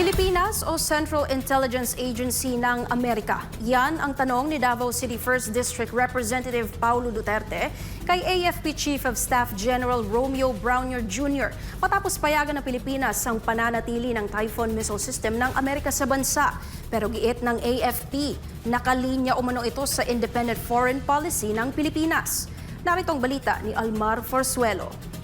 Pilipinas o Central Intelligence Agency ng Amerika? Yan ang tanong ni Davao City 1st District Representative Paulo Duterte kay AFP Chief of Staff General Romeo Browner Jr. matapos payagan ng Pilipinas ang pananatili ng Typhoon missile system ng Amerika sa bansa. Pero giit ng AFP, nakalinya umano ito sa independent foreign policy ng Pilipinas. Narito ang balita ni Almar Forsuelo.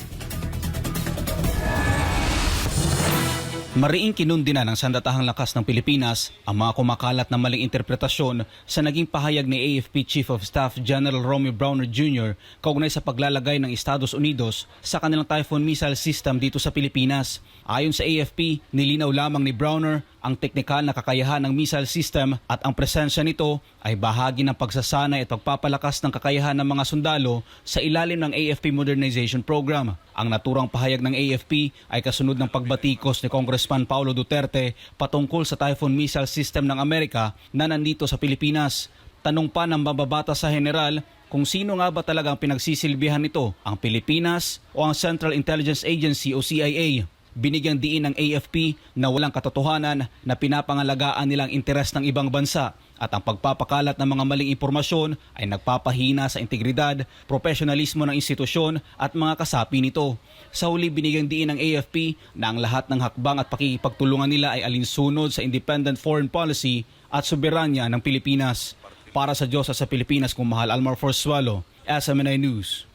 Mariing kinundi na ng sandatahang lakas ng Pilipinas ang mga kumakalat na maling interpretasyon sa naging pahayag ni AFP Chief of Staff General Romeo Browner Jr. kaugnay sa paglalagay ng Estados Unidos sa kanilang Typhoon missile system dito sa Pilipinas. Ayon sa AFP, nilinaw lamang ni Browner ang teknikal na kakayahan ng missile system at ang presensya nito ay bahagi ng pagsasanay at pagpapalakas ng kakayahan ng mga sundalo sa ilalim ng AFP Modernization Program. Ang naturang pahayag ng AFP ay kasunod ng pagbatikos ni Congressman Paulo Duterte patungkol sa Typhoon missile system ng Amerika na nandito sa Pilipinas. Tanong pa ng mababata sa general kung sino nga ba talaga ang pinagsisilbihan nito, ang Pilipinas o ang Central Intelligence Agency o CIA. Binigyang diin ng AFP na walang katotohanan na pinapangalagaan nilang interes ng ibang bansa at ang pagpapakalat ng mga maling impormasyon ay nagpapahina sa integridad, profesionalismo ng institusyon at mga kasapi nito. Sa huli binigyang diin ng AFP na ang lahat ng hakbang at pakikipagtulungan nila ay alinsunod sa independent foreign policy at soberanya ng Pilipinas. Para sa Diyos at sa Pilipinas kung mahal Almar Forsualo, SMNI News.